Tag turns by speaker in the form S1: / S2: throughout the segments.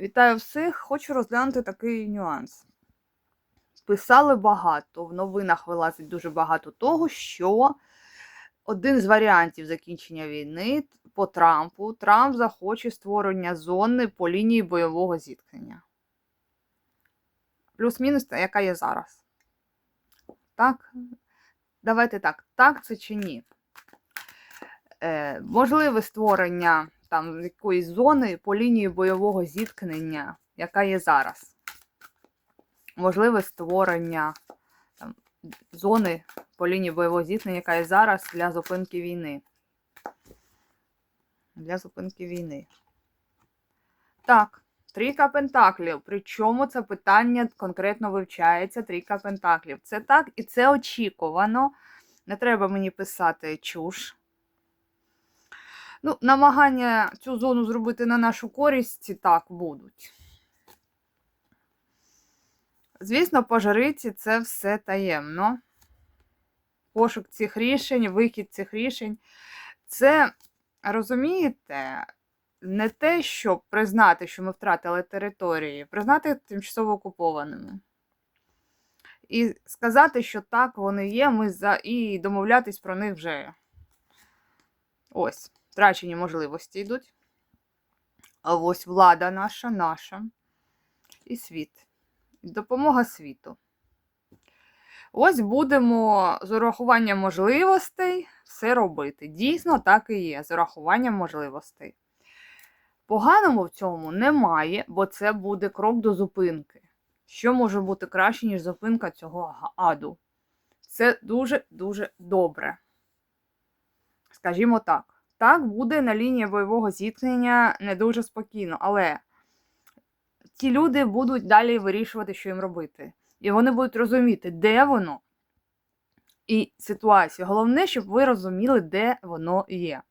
S1: Вітаю всіх! Хочу розглянути такий нюанс. Писали багато, в новинах вилазить дуже багато того, що один з варіантів закінчення війни по Трампу Трамп захоче створення зони по лінії бойового зіткнення. Плюс-мінус, яка є зараз. Так? Давайте так, так це чи ні? Е, можливе створення там з якоїсь зони по лінії бойового зіткнення, яка є зараз. Можливе створення там, зони по лінії бойового зіткнення, яка є зараз для зупинки війни. Для зупинки війни. Так, трійка пентаклів. Причому це питання конкретно вивчається трійка пентаклів. Це так і це очікувано. Не треба мені писати чуш. Ну, намагання цю зону зробити на нашу користь так будуть. Звісно, по жриці це все таємно. Пошук цих рішень, вихід цих рішень. Це, розумієте, не те, щоб признати, що ми втратили території, признати тимчасово окупованими. І сказати, що так, вони є, ми за... і домовлятись про них вже. Ось втрачені можливості йдуть. А ось влада наша, наша і світ. Допомога світу. Ось будемо з урахуванням можливостей все робити. Дійсно, так і є, з урахуванням можливостей. Поганого в цьому немає, бо це буде крок до зупинки. Що може бути краще, ніж зупинка цього аду? Це дуже-дуже добре. Скажімо так. Так, буде на лінії бойового зіткнення не дуже спокійно, але ті люди будуть далі вирішувати, що їм робити. І вони будуть розуміти, де воно і ситуація. Головне, щоб ви розуміли, де воно є.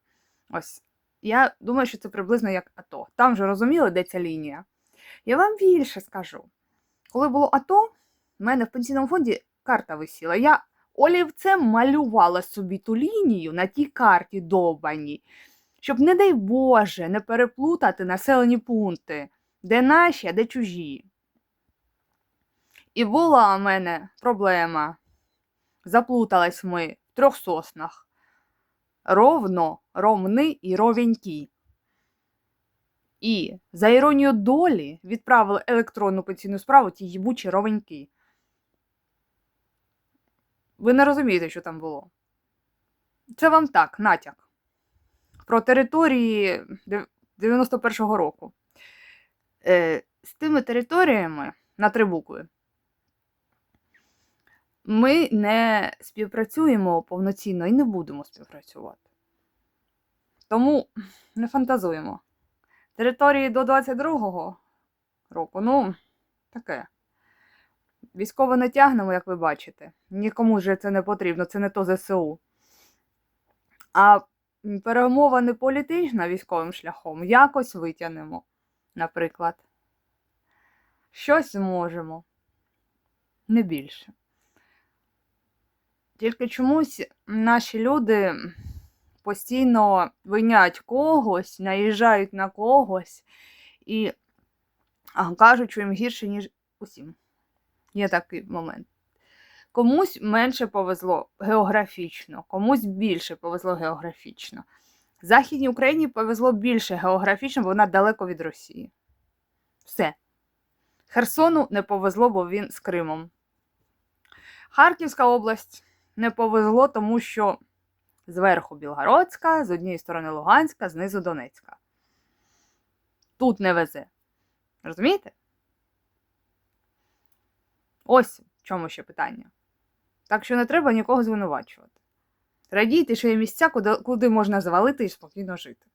S1: Ось. Я думаю, що це приблизно як АТО. Там вже розуміли, де ця лінія. Я вам більше скажу. Коли було АТО, в мене в пенсійному фонді карта висіла. Я олівцем малювала собі ту лінію на тій карті довбаній, щоб, не дай Боже, не переплутати населені пункти, де наші, а де чужі. І була у мене проблема. Заплутались ми в трьох соснах. Ровно, ровни і ровенькі. І, за іронією долі, відправили електронну пенсійну справу ті їбучі ровенькі. Ви не розумієте, що там було. Це вам так, натяк. Про території 91-го року. Е, З тими територіями на три букви ми не співпрацюємо повноцінно і не будемо співпрацювати. Тому не фантазуємо. Території до 22-го року, ну, таке. Військово не тягнемо, як ви бачите. Нікому вже це не потрібно, це не то ЗСУ. А перемова не політична військовим шляхом якось витягнемо, наприклад. Щось зможемо. Не більше. Тільки чомусь наші люди постійно винять когось, наїжджають на когось і кажуть, що їм гірше, ніж усім. Є такий момент. Комусь менше повезло географічно, комусь більше повезло географічно. Західній Україні повезло більше географічно, бо вона далеко від Росії. Все. Херсону не повезло, бо він з Кримом. Харківська область не повезло, тому що зверху Білгородська, з однієї сторони Луганська, знизу Донецька. Тут не везе. Розумієте? Ось в чому ще питання. Так що не треба нікого звинувачувати. Радійте, що є місця, куди, можна завалити і спокійно жити.